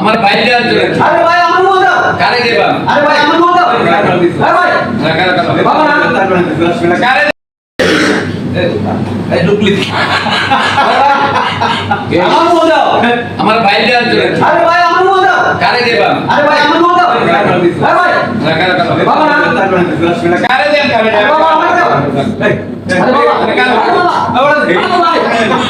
আমার আরে ভাই আমার মোবাইল দাও কারে দেবা আরে ভাই আমার মোবাইল দাও আরে ভাই কারে কারে বাবা। না কারে এই ডুপ্লি আমার মোবাইল দাও আমার বাইরে আছে আরে ভাই আমার মোবাইল দাও কারে দেবা আরে ভাই আমার মোবাইল দাও আরে ভাই কারে কারে বাবা। না কারে দেন? কারে বাবা আমার দাও আরে বাবা। আরে বাবা ভাই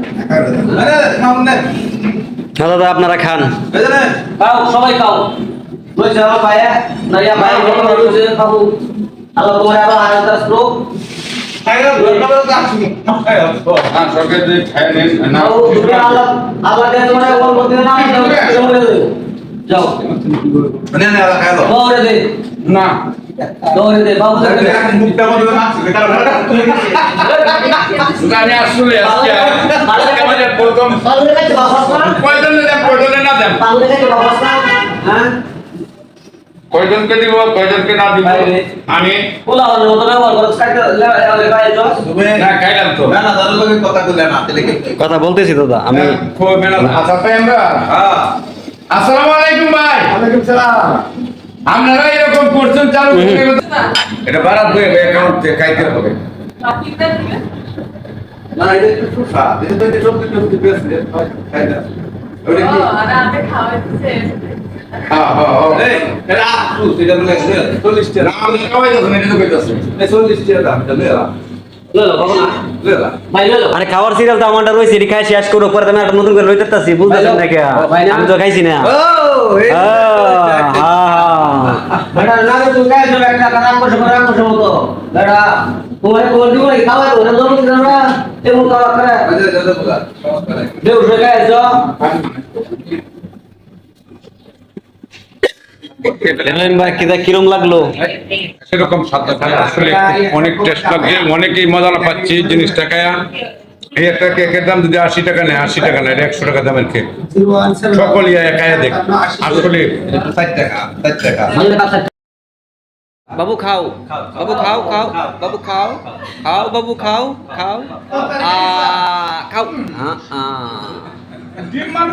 সরকার যদি খায় নেন না নাও দুটো আল্লাহ তোমার বল বলতে না যাও। দৌড়ে দে। না। দৌড়ে দে বাবু দে। আমি আসলে আজকে আমাদের প্রথম কয়জন দেন কয়জনে না দেন হ্যাঁ কয়জনকে দিব কয়জনকে না দিব আমি হলো না কথা বলতেছি দাদা আমি খুব আমরা আসসালামু আলাইকুম ভাই আপনারা এরকম করছেন চালু এটা বারাত হয়ে অ্যাকাউন্ট থেকে খাইতে হবে হ্যাঁ হ্যাঁ হ্যাঁ না, আমি সবাই যাচ্ছেন এটা তো কইতাছেন লে লো বাবু। না ভাই লে লো আরে খাওয়ার সিরিয়াল তো আমারটা রয়েছে এটি খাই শেষ করো পরে আমি একটা নতুন করে লইতে তাছি বুঝতেছেন না কে আমি তো খাইছি না। বেটা না রে তুই কাজ একটা কাজ করছ করে রাখ করছ তো। বেটা তোমার কোন দিব এই খাওয়া তো না জমি দিন না। এমন খাওয়া করে দেউ সে কাজ যাও ভাই কিদা কিরম লাগল? সেরকম স্বাদ আসলে অনেক টেস্ট লাগে অনেকেই মজা পাচ্ছি জিনিসটা খায়া। এই একটা কেকের দাম যদি আশি টাকা নেয় আশি টাকা নেয় একশো টাকা দামের কেক। সকলই একাই দেখ। আসলে ষাট টাকা ষাট টাকা। বাবু খাও। বাবু খাও খাও। বাবু খাও। খাও বাবু খাও খাও। খাও। হ্যাঁ আ ডিম মার